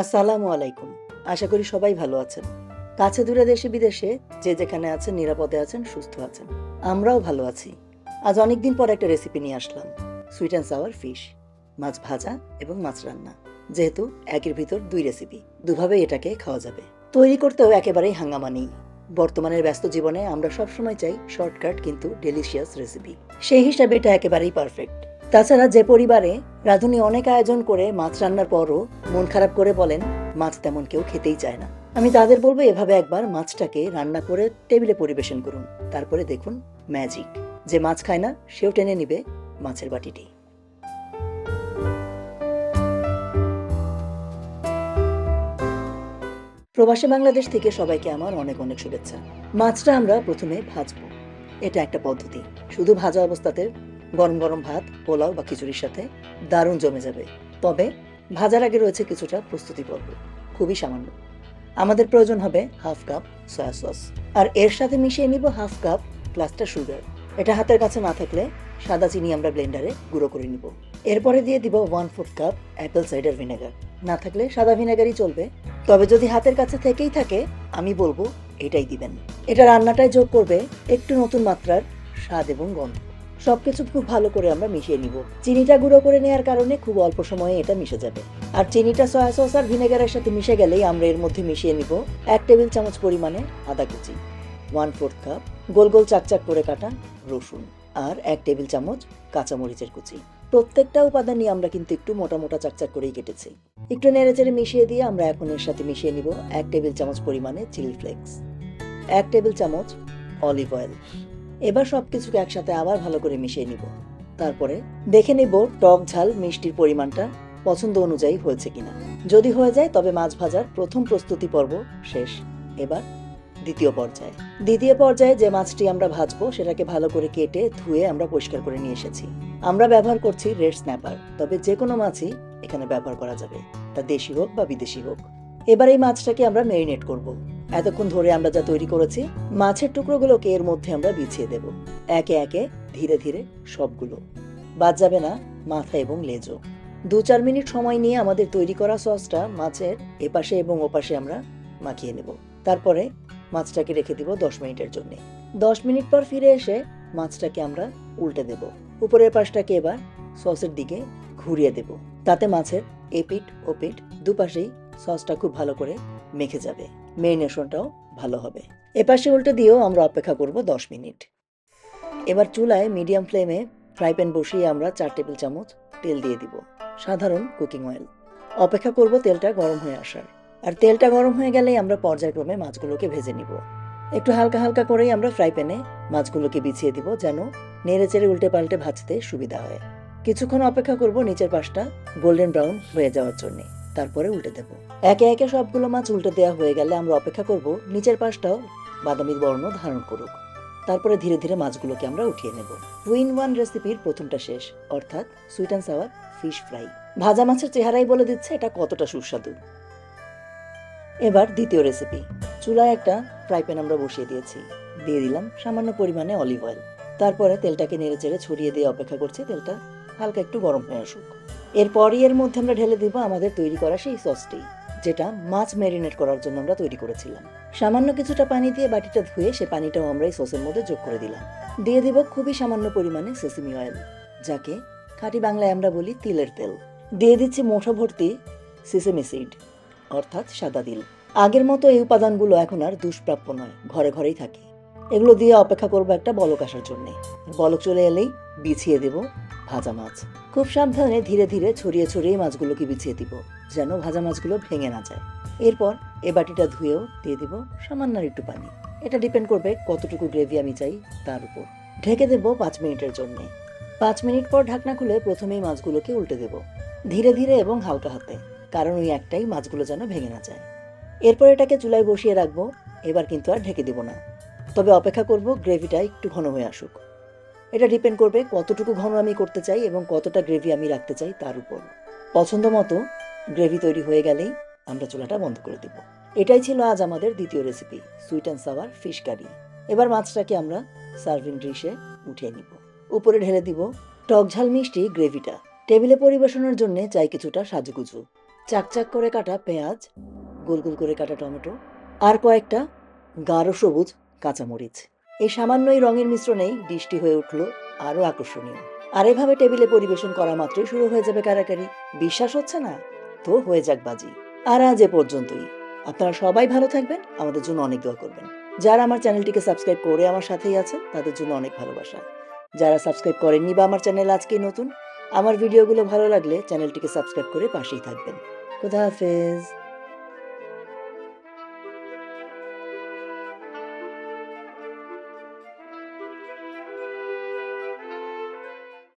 আসসালামু আলাইকুম। আশা করি সবাই ভালো আছেন। কাছে দূরে দেশে বিদেশে যে যেখানে আছেন, নিরাপদে আছেন, সুস্থ আছেন, আমরাও ভালো আছি। আজ অনেকদিন পর একটা রেসিপি নিয়ে আসলাম। সুইট অ্যান্ড সাওয়ার ফিশ মাছ ভাজা এবং মাছ রান্না। যেহেতু একের ভিতর দুই রেসিপি দুভাবে এটাকে খাওয়া যাবে। তৈরি করতেও একেবারেই হাঙ্গামা নেই। বর্তমানের ব্যস্ত জীবনে আমরা সবসময় চাই শর্টকাট কিন্তু ডেলিশিয়াস রেসিপি সেই হিসাবে এটা একেবারেই পারফেক্ট তাছাড়া যে পরিবারে রাঁধুনি অনেক আয়োজন করে মাছ রান্নার পরও মন খারাপ করে বলেন, মাছ তেমন কেউ খেতেই চায় না। আমি তাদের বলব এভাবে একবার মাছটাকে রান্না করে টেবিলে পরিবেশন করুন। তারপরে দেখুন ম্যাজিক যে মাছ খায় না, সেও টেনে নিবে মাছের বাটিটি। প্রবাসী বাংলাদেশ থেকে সবাইকে আমার অনেক অনেক শুভেচ্ছা। মাছটা আমরা প্রথমে ভাজবো। এটা একটা পদ্ধতি। শুধু ভাজা অবস্থাতে গরম গরম ভাত, পোলাও বা খিচুড়ির সাথে দারুণ জমে যাবে। তবে ভাজার আগে রয়েছে কিছুটা প্রস্তুতি পর্ব, খুবই সামান্য। আমাদের প্রয়োজন হবে হাফ কাপ সয়া সস। আর এর সাথে মিশিয়ে নিব হাফ কাপ প্লাস্টার সুগার। এটা হাতের কাছে না থাকলে সাদা চিনি আমরা ব্লেন্ডারে গুঁড়ো করে নিব। এরপরে দিয়ে দিব one fourth cup apple cider vinegar. না থাকলে সাদা ভিনেগারই চলবে। তবে যদি হাতের কাছে থেকেই থাকে, আমি বলব এটাই দিবেন। এটা রান্নাটায় যোগ করবে একটু নতুন মাত্রার স্বাদ এবং গন্ধ। সবকিছু খুব ভালো করে আমরা মিশিয়ে নিব। চিনিটা গুঁড়ো করে নেওয়ার কারণে খুব অল্প সময়ে এটা মিশে যাবে। আর চিনিটা সয়া সস আর ভিনেগারের সাথে মিশে গেলেই আমরা এর মধ্যে মিশিয়ে নিব এক টেবিল চামচ পরিমাণে আদা কুচি ওয়ান ফোর্থ কাপ গোল গোল চাকচাক করে কাটা রসুন আর এক টেবিল চামচ কাঁচামরিচের কুচি। প্রত্যেকটা উপাদানই আমরা কিন্তু একটু মোটা মোটা চাকচাক করেই কেটেছি। একটু নেড়েচেড়ে মিশিয়ে দিয়ে আমরা এখন এর সাথে মিশিয়ে নিব এক টেবিল চামচ পরিমাণে চিলি ফ্লেক্স, এক টেবিল চামচ অলিভ অয়েল এবার সবকিছুকে একসাথে আবার ভালো করে মিশিয়ে নিব। তারপরে দেখে নিব টক ঝাল মিষ্টির পরিমাণটা পছন্দ অনুযায়ী হয়েছে কিনা। যদি হয়ে যায়, তবে মাছ ভাজার প্রথম প্রস্তুতি পর্ব শেষ। এবার দ্বিতীয় পর্যায়ে। দ্বিতীয় পর্যায়ে যে মাছটি আমরা ভাজবো, সেটাকে ভালো করে কেটে ধুয়ে আমরা পরিষ্কার করে নিয়ে এসেছি। আমরা ব্যবহার করছি রেড স্ন্যাপার, তবে যে কোনো মাছই এখানে ব্যবহার করা যাবে, তা দেশি হোক বা বিদেশি হোক। এবার এই মাছটাকে আমরা মেরিনেট করব। এতক্ষণ ধরে আমরা যা তৈরি করেছি, মাছের টুকরোগুলোকে এর মধ্যে আমরা বিছিয়ে দেব। একে একে ধীরে ধীরে সবগুলো। বাদ যাবে না মাথা এবং লেজও। দু চার মিনিট সময় নিয়ে আমাদের তৈরি করা সসটা মাছের এপাশে এবং ওপাশে আমরা মাখিয়ে নেব। তারপরে মাছটাকে রেখে দিব দশ মিনিটের জন্য। দশ মিনিট পর ফিরে এসে মাছটাকে আমরা উল্টে দেব। উপরের পাশটাকে এবার সসের দিকে ঘুরিয়ে দেব। তাতে মাছের এপিট ওপিট দুপাশেই সসটা খুব ভালো করে মেখে যাবে। মেরিনেশনটাও ভালো হবে। এপাশে উল্টে দিয়েও আমরা অপেক্ষা করব দশ মিনিট। এবার চুলায় মিডিয়াম ফ্লেমে ফ্রাই প্যান বসিয়ে আমরা চার টেবিল চামচ তেল দিয়ে দিব, সাধারণ কুকিং অয়েল অপেক্ষা করব তেলটা গরম হয়ে আসার। আর তেলটা গরম হয়ে গেলেই আমরা পর্যায়ক্রমে মাছগুলোকে ভেজে নিব। একটু হালকা হালকা করেই আমরা ফ্রাই প্যানে মাছগুলোকে বিছিয়ে দিব যেন নেড়ে চেড়ে উল্টে পাল্টে ভাজতে সুবিধা হয়। কিছুক্ষণ অপেক্ষা করব নিচের পাশটা গোল্ডেন ব্রাউন হয়ে যাওয়ার জন্য। তারপরে উল্টে দেব। একে একে সবগুলো মাছ উল্টে দেওয়া হয়ে গেলে আমরা অপেক্ষা করব, নিচের পাশটাও বাদামি বর্ণ ধারণ করুক। তারপরে ধীরে ধীরে মাছগুলোকে আমরা উঠিয়ে নেব। উইন ওয়ান রেসিপির প্রথমটা শেষ, অর্থাৎ sweet and sour fish fry. ভাজা মাছের চেহারাই বলে দিচ্ছে, এটা কতটা সুস্বাদু। এবার দ্বিতীয় রেসিপি। চুলায় একটা ফ্রাই প্যান আমরা বসিয়ে দিয়েছি। দিয়ে দিলাম সামান্য পরিমাণে অলিভ অয়েল। তারপরে তেলটাকে নেড়ে চেড়ে ছড়িয়ে দিয়ে অপেক্ষা করছি, তেলটা হালকা একটু গরম হয়ে আসুক। এরপরই এর মধ্যে আমরা ঢেলে দিব আমাদের তৈরি করা সেই সসটি, যেটা মাছ ম্যারিনেট করার জন্য আমরা তৈরি করেছিলাম। সামান্য কিছুটা পানি দিয়ে বাটিটা ধুয়ে সে পানিটাও আমরা এই সসের মধ্যে যোগ করে দিলাম। দিয়ে দিব খুবই সামান্য পরিমাণে সেসিমি অয়েল, যাকে খাঁটি বাংলায় আমরা বলি তিলের তেল। দিয়ে দিচ্ছি মুঠো ভর্তি সিসেমি সিড, অর্থাৎ সাদা দিল আগের মতো এই উপাদানগুলো এখন আর দুষ্প্রাপ্য নয়, ঘরে ঘরেই থাকে। এগুলো দিয়ে অপেক্ষা করব একটা বলক আসার জন্য। বলক চলে এলেই বিছিয়ে দেব ভাজা মাছ। খুব সাবধানে ধীরে ধীরে ছড়িয়ে ছড়িয়ে মাছগুলোকে বিছিয়ে দিব, যেন ভাজা মাছগুলো ভেঙে না যায়। এরপর এ বাটিটা ধুয়েও দিয়ে দিব সামান্য একটু পানি। এটা ডিপেন্ড করবে কতটুকু গ্রেভি আমি চাই তার উপর। ঢেকে দেব পাঁচ মিনিটের জন্য। পাঁচ মিনিট পর ঢাকনা খুলে প্রথমেই মাছগুলোকে উল্টে দেব, ধীরে ধীরে এবং হালকা হাতে, কারণ ওই একটাই মাছগুলো যেন ভেঙে না যায়। এরপর এটাকে চুলায় বসিয়ে রাখব, এবার কিন্তু আর ঢেকে দেব না। তবে অপেক্ষা করব গ্রেভিটা একটু ঘন হয়ে আসুক। এটা ডিপেন্ড করবে কতটুকু ঘন আমি করতে চাই এবং কতটা গ্রেভি আমি রাখতে চাই তার উপর। পছন্দ মতো গ্রেভি তৈরি হয়ে গেলেই আমরা চুলাটা বন্ধ করে দেব। এটাই ছিল আজ আমাদের দ্বিতীয় recipe sweet and sour fish curry এবার মাছটাকে আমরা সার্ভিং ডিশে উঠিয়ে নিব। উপরে ঢেলে দিব টক ঝাল মিষ্টি গ্রেভিটা টেবিলে পরিবেশনের জন্য চাই কিছুটা সাজুগুজু। চাকচাক করে কাটা পেঁয়াজ, গোল গোল করে কাটা টমেটো আর কয়েকটা গাঢ় সবুজ কাঁচামরিচ। এই সামান্য রঙের মিশ্রণেই ডিশটি হয়ে উঠল আরও আকর্ষণীয়। আর এভাবে টেবিলে পরিবেশন করা মাত্রই শুরু হয়ে যাবে কারাকারি। বিশ্বাস হচ্ছে না? তো হয়ে যাক বাজি। আর আজ এ পর্যন্তই। আপনারা সবাই ভালো থাকবেন, আমাদের জন্য অনেক দোয়া করবেন। যারা আমার চ্যানেলটিকে সাবস্ক্রাইব করে আমার সাথেই আছেন, তাদের জন্য অনেক ভালোবাসা। যারা সাবস্ক্রাইব করেননি বা আমার চ্যানেল আজকেই নতুন, আমার ভিডিওগুলো ভালো লাগলে চ্যানেলটিকে সাবস্ক্রাইব করে পাশেই থাকবেন। খুদা হাফেজ।